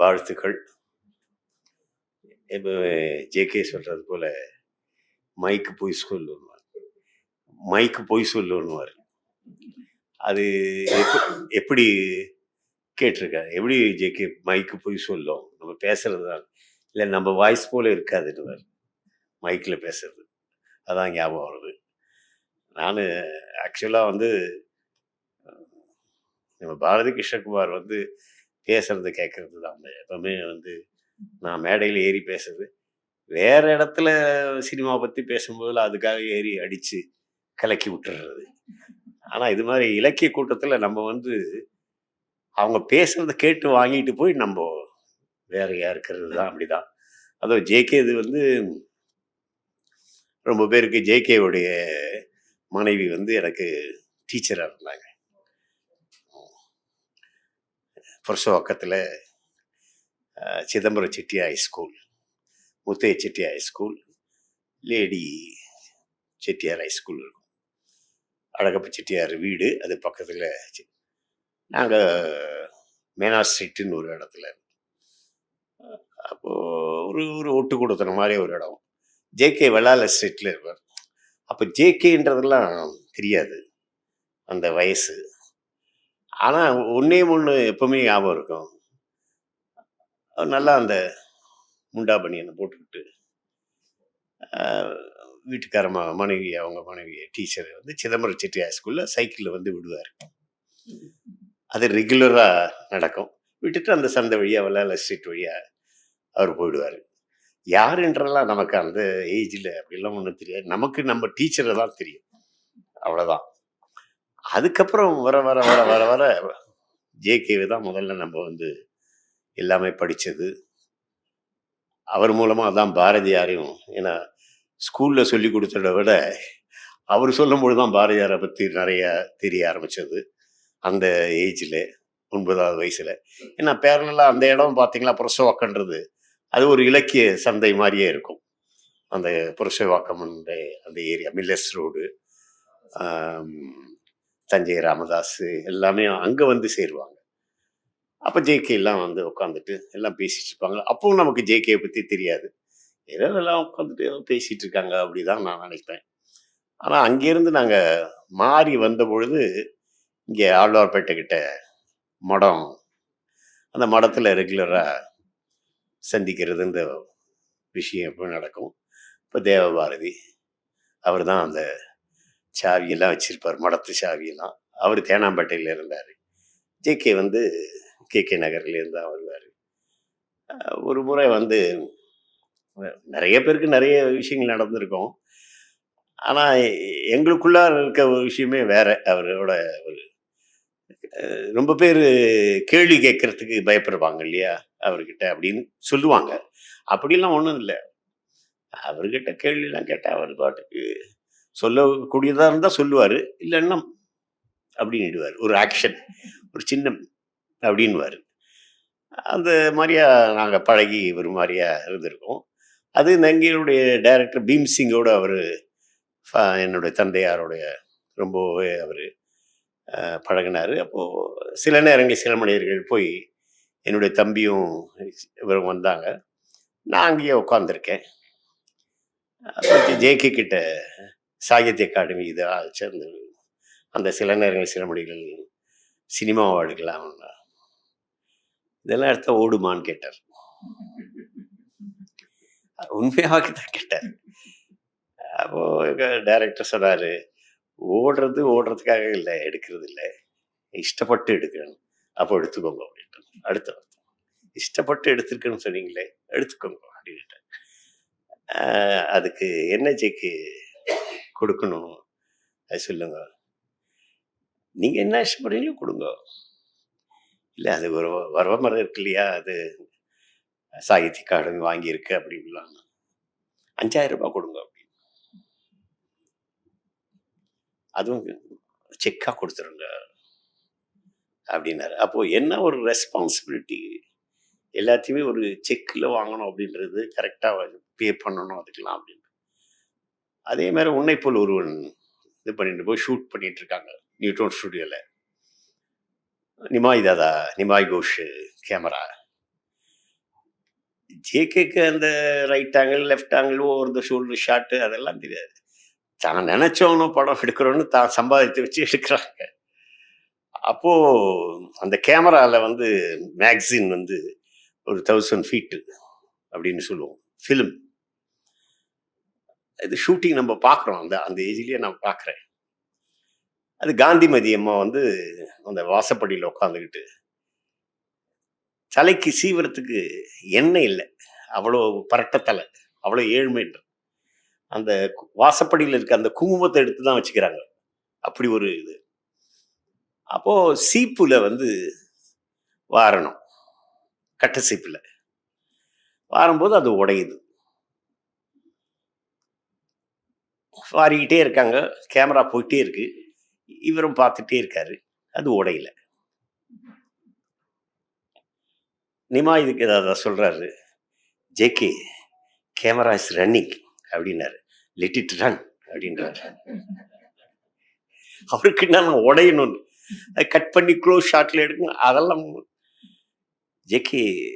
வாழ்த்துக்கள். இப்போ ஜேகே சொல்கிறது போல் மைக்கு போய் சொல்லுவார் மைக்கு போய் சொல்லுவார் அது எப்படி எப்படி கேட்டிருக்காரு? எப்படி ஜேகே மைக்கு போய் சொல்லும்? நம்ம பேசுறது தான் இல்லை நம்ம வாய்ஸ் போல் இருக்காதுன்னு மைக்கில் பேசுறது. அதான் ஞாபகம் வருது. நான் ஆக்சுவலாக வந்து நம்ம பாரதி கிருஷ்ணகுமார் வந்து பேசுறது கேட்கறது தான் எப்பவுமே வந்து நான் மேடையில் ஏறி பேசுறது. வேற இடத்துல சினிமா பற்றி பேசும்போது அதுக்காக ஏறி அடித்து கலக்கி விட்டுறது. ஆனால் இது மாதிரி இலக்கிய கூட்டத்தில் நம்ம வந்து அவங்க பேசுறத கேட்டு வாங்கிட்டு போய் நம்ம வேறையா இருக்கிறது தான் அப்படிதான் அதுவும் ஜேகே இது வந்து ரொம்ப பேருக்கு ஜேகேவுடைய மனைவி வந்து எனக்கு டீச்சராக இருந்தாங்க. புரசவாக்கத்தில் Chidambaram செட்டியாய் school Muthiah high school lady Chettiar high school இருக்கும். அழகப்ப செட்டியார் வீடு அது பக்கத்தில் நாங்கள் மேனா ஸ்ட்ரீட்டுன்னு ஒரு இடத்துல அப்போது ஒரு ஒரு ஒட்டு கொடுத்துன மாதிரி ஒரு இடம். ஜேகே வெள்ளால ஸ்ட்ரீட்டில் இருப்பார். அப்போ ஜேகேன்றதெல்லாம் தெரியாது. அந்த வயசு. ஆனால் ஒன்றே ஒன்று எப்பவுமே ஞாபகம் இருக்கும். நல்லா அந்த முண்டா பனியனை போட்டுக்கிட்டு ஆஹ், வீட்டுக்கார ம மனைவி அவங்க மனைவி டீச்சர் வந்து சிதம்பரம் செட்டியார் ஸ்கூலில் சைக்கிளில் வந்து விடுவார். அது ரெகுலராக நடக்கும். விட்டுட்டு அந்த சந்தை வழியாக வெள்ளால ஸ்ட்ரீட் வழியாக அவர் போயிடுவார். யாருன்றெல்லாம் நமக்கு அந்த ஏஜில் அப்படிலாம் ஒன்றும் தெரியாது. நமக்கு நம்ம டீச்சரை தான் தெரியும். அவ்வளோதான் அதுக்கப்புறம் வர வர வர வர வர ஜேகேவை தான் முதல்ல நம்ம வந்து எல்லாமே படித்தது அவர் மூலமாக தான் பாரதியாரையும் ஏன்னா ஸ்கூலில் சொல்லி கொடுத்ததை விட அவர் சொல்லும்போது தான் பாரதியாரை பற்றி நிறைய தெரிய ஆரம்பித்தது அந்த ஏஜில் ஒன்பதாவது வயசில். ஏன்னா பேரலாம் அந்த இடம் பார்த்தீங்களா புரசவாக்கன்றது அது ஒரு இலக்கிய சந்தை மாதிரியே இருக்கும். அந்த புரசவாக்கம் அந்த அந்த area Millers road Thanjai Ramadoss எல்லாமே அங்கே வந்து சேருவாங்க. அப்போ ஜேகே எல்லாம் வந்து உட்காந்துட்டு எல்லாம் பேசிட்டு இருப்பாங்க. அப்பவும் நமக்கு ஜேகே பற்றி தெரியாது. ஏதோ எல்லாம் உட்காந்துட்டு ஏதோ பேசிட்டு இருக்காங்க அப்படிதான் நான் நினைப்பேன். ஆனால் அங்கேருந்து நாங்கள் மாறி வந்த பொழுது இங்கே ஆழ்வார்பேட்டை கிட்ட மடம் அந்த மடத்தில் ரெகுலராக சந்திக்கிறது இந்த விஷயம் எப்போ நடக்கும். இப்போ தேவபாரதி அவர் தான் அந்த சாவியெல்லாம் வச்சுருப்பார் மடத்து சாவியெல்லாம். அவர் தேனாம்பேட்டையில் இருந்தார். ஜேகே வந்து கே கே நகர்லேருந்து தான் வருவார். ஒரு முறை வந்து நிறைய பேருக்கு நிறைய விஷயங்கள் நடந்திருக்கும். ஆனால் எங்களுக்குள்ள இருக்க ஒரு விஷயமே வேறு. அவரோட ஒரு ரொம்ப பேர் கேள்வி கேட்கறதுக்கு பயப்படுவாங்க இல்லையா? அவர்கிட்ட அப்படின்னு சொல்லுவாங்க. அப்படிலாம் ஒன்றும் இல்லை. அவர்கிட்ட கேள்விலாம் கேட்டால் அவர் பாட்டுக்கு சொல்லக்கூடியதாக இருந்தால் சொல்லுவார் இல்லைன்னா அப்படின்னுடுவார். ஒரு ஆக்ஷன் ஒரு சின்னம் அப்படின்வார் அந்த மாதிரியா நாங்கள் பழகி ஒரு மாதிரியா இருந்திருக்கோம். அது எங்களுடைய டைரக்டர் பீம் சிங்கோட அவர் என்னுடைய தந்தையாருடைய ரொம்பவே அவர் பழகினார். அப்போது சில நேரங்களில் சில மனிதர்கள் போய் என்னுடைய தம்பியும் இவரும் வந்தாங்க. நான் அங்கேயே உட்காந்துருக்கேன் ஜேகே கிட்ட சாகித்ய அகாடமி இதாக சேர்ந்து அந்த சில நேரங்கள் சில மொழிகள் சினிமாவை எடுக்கலாம் இதெல்லாம் எடுத்தால் ஓடுமான்னு கேட்டார். உண்மையாக தான் கேட்டார். அப்போது எங்க டைரக்டர் சொன்னார் ஓடுறது ஓடுறதுக்காக இல்லை எடுக்கிறது இல்லை. இஷ்டப்பட்டு எடுக்கணும். அப்போ எடுத்துக்கோங்க அப்படின்ட்டு அடுத்த இஷ்டப்பட்டு எடுத்துருக்கணும்னு சொன்னீங்களே எடுத்துக்கோங்க அப்படின்ட்டு அதுக்கு என்ன கொடுக்கணும். அது சொல்லுங்க. நீங்கள் என்ன ஆசைப்படுறீங்களோ கொடுங்க. இல்லை அது ஒரு வரவமரம் இருக்கு இல்லையா அது சாகித்ய அகாடமி வாங்கியிருக்கு அப்படின்லாம் அஞ்சாயிரம் ரூபாய் கொடுங்க அப்படின்னு. அதுவும் செக்காக கொடுத்துருங்க. அப்படின்னாரு. அப்போது என்ன ஒரு ரெஸ்பான்சிபிலிட்டி எல்லாத்தையுமே ஒரு செக்கில் வாங்கணும் அப்படின்றது கரெக்டாக பே பண்ணணும் அதுக்கெல்லாம் அப்படின்னு. அதே மாதிரி உன்னை போல் ஒருவன் இது பண்ணிட்டு போய் ஷூட் பண்ணிட்டு இருக்காங்க. நியூட்ரோன் ஸ்டுடியோவில் நிமாய் தாதா நிமாய் கோஷ் கேமரா ஜேகேக்கு அந்த right angle left angle over the shoulder shot அதெல்லாம் தெரியாது. தான் நினச்சவனும் படம் எடுக்கிறோன்னு தான் சம்பாதித்து வச்சு எடுக்கிறாங்க. அப்போது அந்த கேமராவில் வந்து மேக்சின் வந்து ஒரு தௌசண்ட் ஃபீட்டு அப்படின்னு சொல்லுவோம். ஃபிலிம் இது ஷூட்டிங் நம்ம பார்க்குறோம். அந்த அந்த ஏஜ்லேயே நான் பார்க்குறேன். அது காந்திமதி அம்மா வந்து அந்த வாசப்படியில் உட்காந்துக்கிட்டு தலைக்கு சீவிரத்துக்கு எண்ணெய் இல்லை. அவ்வளோ பரட்ட தலை அவ்வளோ ஏழ்மைன்ற அந்த வாசப்படியில் இருக்க அந்த குங்குமத்தை எடுத்து தான் வச்சுக்கிறாங்க. அப்படி ஒரு இது. அப்போது சீப்பில் வந்து வாரணும். கட்ட சீப்பில். வாரும்போது அது உடையுது. வாரிக்கிட்டே இருக்காங்க. கேமரா போயிட்டே இருக்கு. இவரும் பார்த்துட்டே இருக்காரு. அது உடையல. நிமா இதுக்கு ஏதாவது சொல்கிறாரு ஜேகே கேமரா இஸ் ரன்னிங் அப்படின்னாரு. லெட் இட் ரன் அப்படின்றாரு. அவருக்கு என்ன உடையணும்னு? அதை கட் பண்ணி க்ளோஸ் ஷாட்ல எடுக்கணும். அதெல்லாம் JK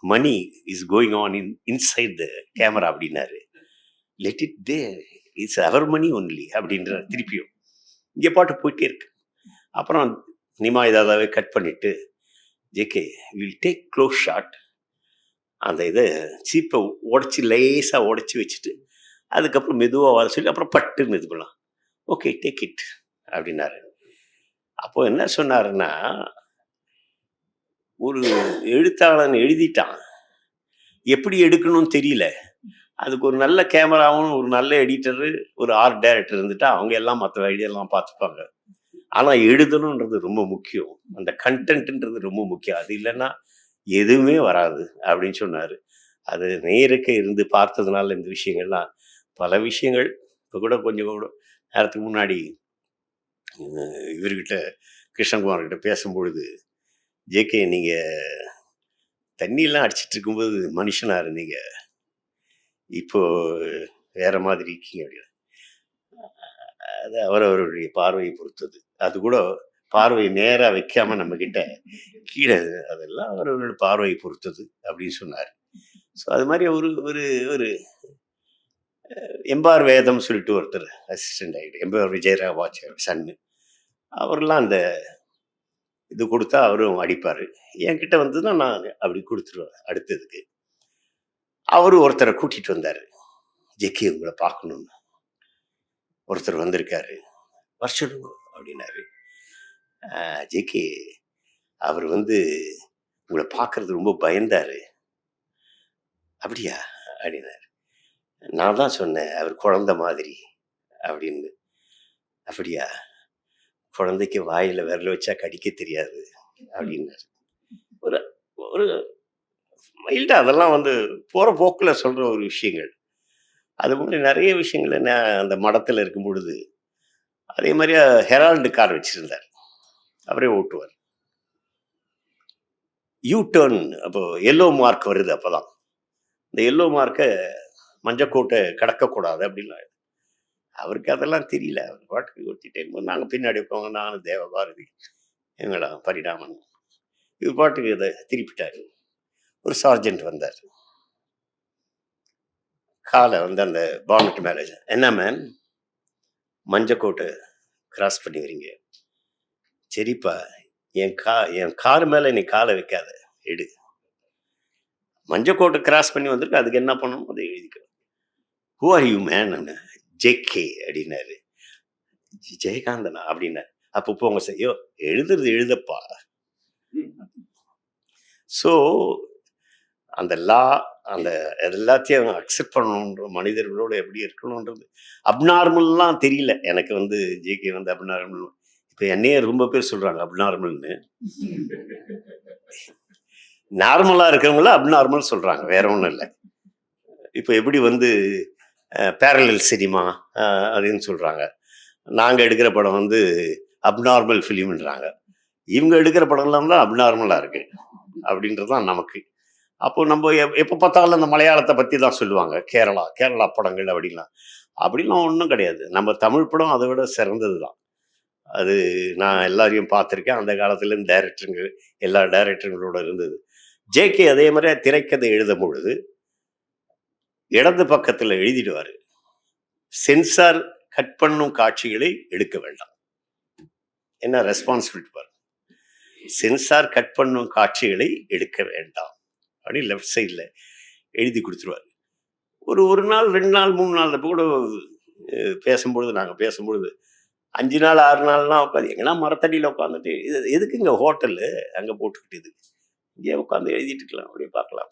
money is going on in inside the camera அப்படின்னாரு. Let it they it's our money only அப்படின்ற திருப்பியும் இங்கே பாட்டு போயிட்டே இருக்கு. அப்புறம் நிமா இதாவே கட் பண்ணிட்டு JK will take close shot அந்த இதை சீப்பை உடச்சி லேசாக உடச்சி வச்சுட்டு அதுக்கப்புறம் மெதுவாக வர சொல்லி அப்புறம் பட்டுன்னு இது பண்ணலாம். ஓகே டேக் இட் அப்படின்னாரு. அப்போ என்ன சொன்னாருன்னா ஒரு எழுத்தாளன் எழுதிட்டான். எப்படி எடுக்கணும்னு தெரியல. அதுக்கு ஒரு நல்ல கேமராவும் ஒரு நல்ல எடிட்டரு ஒரு ஆர்ட் டைரக்டர் இருந்துட்டு அவங்க எல்லாம் மற்ற ஐடியெல்லாம் பார்த்துப்பாங்க. ஆனால் எழுதணுன்றது ரொம்ப முக்கியம். அந்த கண்டென்ட்ன்றது ரொம்ப முக்கியம். அது இல்லைன்னா எதுவுமே வராது அப்படின்னு சொன்னார். அது நேருக்க இருந்து பார்த்ததுனால இந்த விஷயங்கள்லாம் பல விஷயங்கள் இப்போ கூட கொஞ்சம் கூட நேரத்துக்கு முன்னாடி இவர்கிட்ட இவர்கிட்ட கிருஷ்ணகுமார்கிட்ட பேசும்பொழுது ஜேகே நீங்கள் தண்ணியெல்லாம் அடிச்சிட்டு இருக்கும்போது மனுஷனா இருந்தீங்க. இப்போ வேற மாதிரி இருக்கீங்க அப்படின்னு. அது அவரவருடைய பார்வையை பொறுத்தது. அது கூட பார்வை நேராக வைக்காம நம்ம கிட்ட கீழே அதெல்லாம் அவரவர்கள் பார்வையை பொறுத்தது அப்படின்னு சொன்னார். ஸோ அது மாதிரி ஒரு ஒரு ஒரு எம்பார் வேதம் சொல்லிட்டு ஒருத்தர் அசிஸ்டன்ட் ஆகிட்டு எம்பார் விஜயரா வாட்சர் சன்னு. அவரெல்லாம் அந்த இது கொடுத்தா அவரும் அடிப்பார். என்கிட்ட வந்ததுன்னா நான் அப்படி கொடுத்துருவேன் அடுத்ததுக்கு. அவரு ஒருத்தரை கூட்டிட்டு வந்தார். ஜெக்கி உங்களை பார்க்கணும்னு. ஒருத்தர் வந்திருக்காரு. வர அப்படின்னாரு. ஜெக்கி அவர் வந்து உங்களை பார்க்கறது ரொம்ப பயந்தாரு. அப்படியா? அப்படின்னாரு. நான் தான் சொன்னேன் அவர் குழந்த மாதிரி அப்படின்னு. அப்படியா? குழந்தைக்கு வாயில் விரல வச்சா கடிக்க தெரியாது. அப்படின்னாரு. ஒரு ஒரு மைல்டு அதெல்லாம் வந்து போகிற போக்கில் சொல்கிற ஒரு விஷயங்கள். அது மாதிரி நிறைய விஷயங்களை நான் அந்த மடத்தில் இருக்கும் பொழுது அதே மாதிரி ஹெரால்டு கார் வச்சுருந்தார். அவரே ஓட்டுவார். யூ டேர்ன் அப்போ எல்லோ மார்க் வருது அப்போ தான் இந்த எல்லோ மார்க்கை மஞ்சக்கோட்டை கடக்கக்கூடாது அப்படின்னா அவருக்கு அதெல்லாம் தெரியல. அவர் பாட்டுக்கு ஓட்டிட்டே இருக்கும்போது நாங்கள் பின்னாடி போவோம் நானும் தேவபாரதி எங்களா பரிணாமன் இது பாட்டுக்கு இதை திருப்பிட்டாரு. ஒரு சார்ஜென்ட் வந்தார். காலை வந்து அந்த பானட் மேலே என்ன மேன் மஞ்சக்கோட்டை கிராஸ் பண்ணி வரீங்க சரிப்பா என் கா என் கார் மேலே நீ காலை வைக்காத எடு. மஞ்சக்கோட்டை கிராஸ் பண்ணி வந்திருக்கு அதுக்கு என்ன பண்ணணும்? அதை எழுதிக்கணும். Who are you man JK அப்படின்னாரு. ஜெயகாந்தனா அப்படின்னாரு. அப்போ போங்க சார் ஐயோ எழுதுறது எழுதப்பா. ஸோ அந்த லா அந்த எல்லாத்தையும் அக்செப்ட் பண்ணணுன்ற மனிதர்களோட எப்படி இருக்கணுன்றது. அப்நார்மல்லாம் தெரியல. எனக்கு வந்து ஜேகே வந்து அப்நார்மல் இப்போ என்னையே ரொம்ப பேர் சொல்கிறாங்க அப்நார்மல்னு நார்மலாக இருக்கிறவங்கள அப்நார்மல் சொல்கிறாங்க வேற ஒன்றும் இல்லை. இப்போ எப்படி வந்து பேரலல் சினிமா அப்படின்னு சொல்கிறாங்க நாங்கள் எடுக்கிற படம் வந்து அப்நார்மல் ஃபிலிம்ன்றாங்க இவங்க எடுக்கிற படம்லாம் தான் அப்நார்மலாக இருக்குது அப்படின்றது தான் நமக்கு. அப்போ நம்ம எப்- எப்போ பார்த்தாலும் அந்த மலையாளத்தை பற்றி தான் சொல்லுவாங்க. கேரளா கேரளா படங்கள் அப்படின்லாம் அப்படிலாம் ஒன்றும் கிடையாது. நம்ம தமிழ் படம் அதை விட சிறந்தது தான் அது நான் எல்லாரையும் பார்த்துருக்கேன். அந்த காலத்துலேயும் டைரக்டருங்க எல்லா டைரக்டருங்களோட இருந்தது. ஜேகே அதே மாதிரி திரைக்கதை எழுதும் பொழுது இடது பக்கத்தில் எழுதிடுவார். சென்சார் கட் பண்ணும் காட்சிகளை எடுக்க வேண்டாம். என்ன ரெஸ்பான்சிபிலிட்டி பாருங்க சென்சார் கட் பண்ணும் காட்சிகளை எடுக்க வேண்டாம். அப்படின்னு லெஃப்ட் சைடில் எழுதி கொடுத்துருவார். ஒரு ஒரு நாள் ரெண்டு நாள் மூணு நாள் அப்போ கூட பேசும்பொழுது நாங்கள் பேசும்பொழுது அஞ்சு நாள் ஆறு நாள்லாம் உட்காந்து எங்கன்னா மரத்தடியில் உட்காந்துட்டு இது எதுக்குங்க ஹோட்டலு அங்கே போட்டுக்கிட்டு இது. இங்கே உட்காந்து எழுதிட்டு இருக்கலாம் அப்படியே பார்க்கலாம்.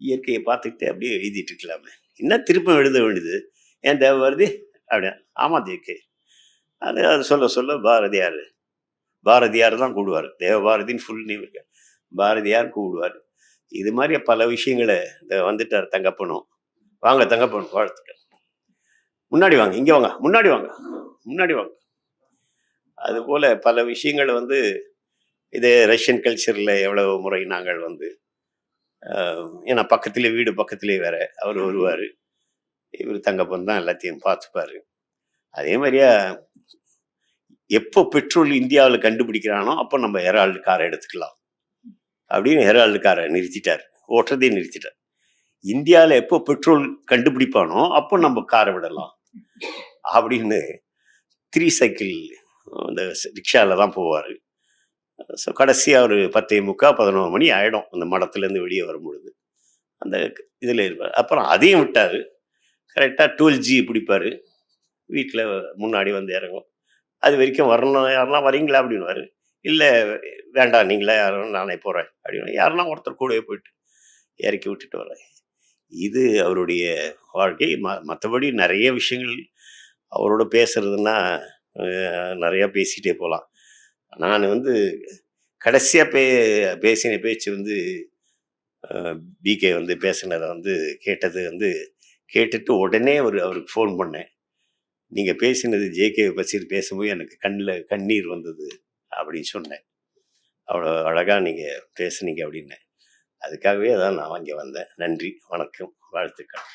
இயற்கையை பார்த்துக்கிட்டு அப்படியே எழுதிட்டு இருக்கலாமே. என்ன திருப்பம் எழுத வேண்டியது? ஏன் தேவை வருது அப்படியா ஆமாம் ஜேகே அது அது சொல்ல சொல்ல பாரதியார். பாரதியார் தான் கூடுவார். தேவபாரதின்னு ஃபுல் நேம் இருக்க. பாரதியார் கூடுவார். இது மாதிரி பல விஷயங்களை இந்த வந்துட்டார் தங்கப்பனும். வாங்க தங்கப்பனும் வாழ்த்துட்டு முன்னாடி வாங்க இங்கே வாங்க முன்னாடி வாங்க முன்னாடி வாங்க. அதுபோல் பல விஷயங்களை வந்து இது ரஷ்யன் கல்ச்சரில் எவ்வளவு முறை நாங்கள் வந்து ஏன்னா பக்கத்திலே வீடு பக்கத்திலே வேற அவர் வருவார். இவர் தங்கப்பன் தான் எல்லாத்தையும் பார்த்துப்பார். அதே மாதிரியா எப்போ பெட்ரோல் இந்தியாவில் கண்டுபிடிக்கிறானோ அப்போ நம்ம ஹெரால்டு காரை எடுத்துக்கலாம். அப்படின்னு ஹெரால்டுக்காரை நிறுத்திட்டார். ஓட்டுறதையும் நிறுத்திட்டார். இந்தியாவில் எப்போ பெட்ரோல் கண்டுபிடிப்பானோ அப்போ நம்ம காரை விடலாம். அப்படின்னு த்ரீ சைக்கிள் அந்த ரிக்ஷாவில் தான் போவார். ஸோ கடைசியாக ஒரு பத்தே முக்கால் பதினோரு மணி ஆகிடும் அந்த மடத்துலேருந்து வெளியே வரும்பொழுது. அந்த இதில் இருப்பார். அப்புறம் அதையும் விட்டார். கரெக்டாக டுவெல் ஜி பிடிப்பார். வீட்டில் முன்னாடி வந்து இறங்கும். அது வரைக்கும் வரணும் யாரெல்லாம் வரீங்களா? அப்படின்னுவாரு. இல்லை வேண்டாம் நீங்களே யாரும் நானே போகிறேன் அப்படின்னு யாருன்னா ஒருத்தர் கூடவே போயிட்டு இறக்கி விட்டுட்டு வரேன். இது அவருடைய வாழ்க்கை. ம மற்றபடி நிறைய விஷயங்கள் அவரோட பேசுறதுன்னா நிறையா பேசிகிட்டே போகலாம் நான் வந்து கடைசியாக பே பேசின பேச்சு வந்து பிகே வந்து பேசினதை வந்து கேட்டது வந்து கேட்டுட்டு உடனே ஒரு அவருக்கு ஃபோன் பண்ணேன். நீங்கள் பேசினது ஜேகே பற்றி பேசும்போது எனக்கு கண்ணில் கண்ணீர் வந்தது. அப்படின்னு சொன்னேன். அவ்வளோ அழகாக நீங்கள் பேசுனீங்க அப்படின்னு அதுக்காகவே தான் நான் இங்கே வந்தேன். நன்றி வணக்கம் வாழ்த்துக்கள்.